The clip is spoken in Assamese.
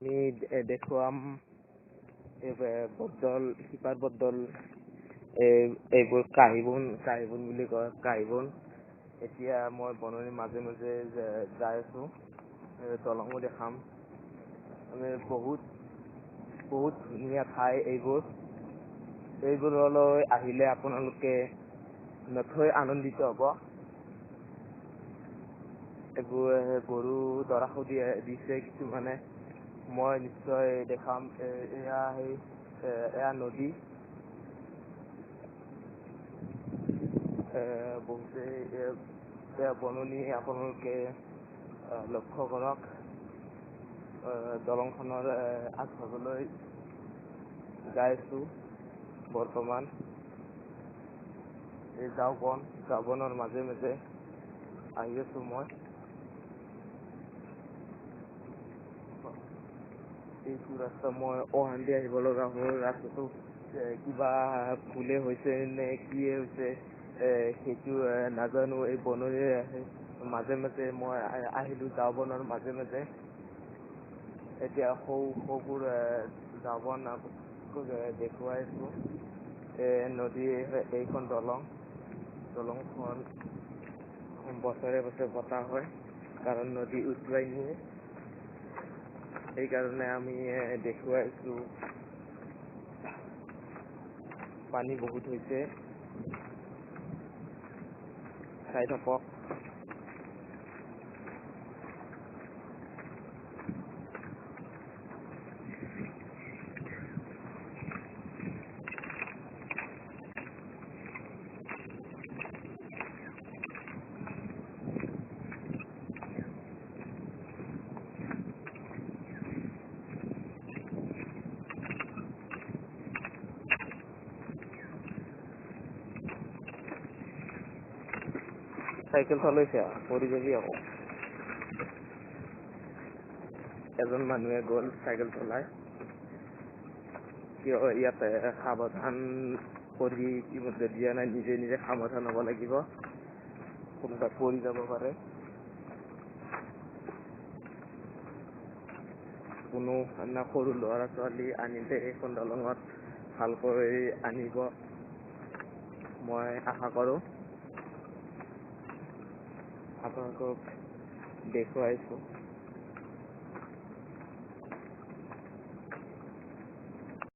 আমি দেখুৱাম বদল শিপাৰ বদল এই এইবোৰ কাহিবোন কাহিবোন বুলি কয় কাহিবোন। এতিয়া মই বননিৰ মাজে মাজে যাই আছো দলঙো দেখাম। মানে বহুত বহুত ধুনীয়া ঠাই এইবোৰ। এইবোৰলৈ আহিলে আপোনালোকে নথৈ আনন্দিত হব। এইবোৰ গৰু দিয়ে দিছে কিছুমানে। মই নিশ্চয় দেখাম এয়া সেই এয়া নদী। বহুতে বননি আপোনালোকে লক্ষ্য কৰক দলংখনৰ আগভাগলৈ যাই আছো বৰ্তমান। এই ঝাউবন ঝাউবনৰ মাজে মাজে আহি আছো মই। এইটো ৰাস্তা মই অহান্দি আহিব লগা হ'ল ৰাস্তাটো কিবা ভুলে হৈছে নে কিয়ে হৈছে সেইটো নাজানো এই বননিৰ মাজে মাজে মই আহিলো ঝাউবনৰ মাজে মাজে। এতিয়া সৌ সৌবোৰ আপোনালোকক এ, দেখুৱাইছো এ নদী এইখন দলং দলংখন বছৰে বছৰে পতা হয় কাৰণ নদী উটুৱাই নিয়ে। সেইকাৰণে আমি দেখুৱাইছো পানী বহুত হৈছে চাই থাকক চাইকেল চলাইছা পৰি যাবি আকৌ এজন মানুহে গ'ল চাইকেল চলাই। কিয় ইয়াতে সাৱধান কৰি ইতিমধ্যে দিয়া নাই নিজে নিজে সাৱধান হব লাগিব। কোনোবা পৰি যাব পাৰে। কোনো না সৰু ল'ৰা ছোৱালী আনিলে এইখন দলঙত ভালকৈ আনিব। মই আশা কৰো। আপোনালোকক দেখুৱাইছো।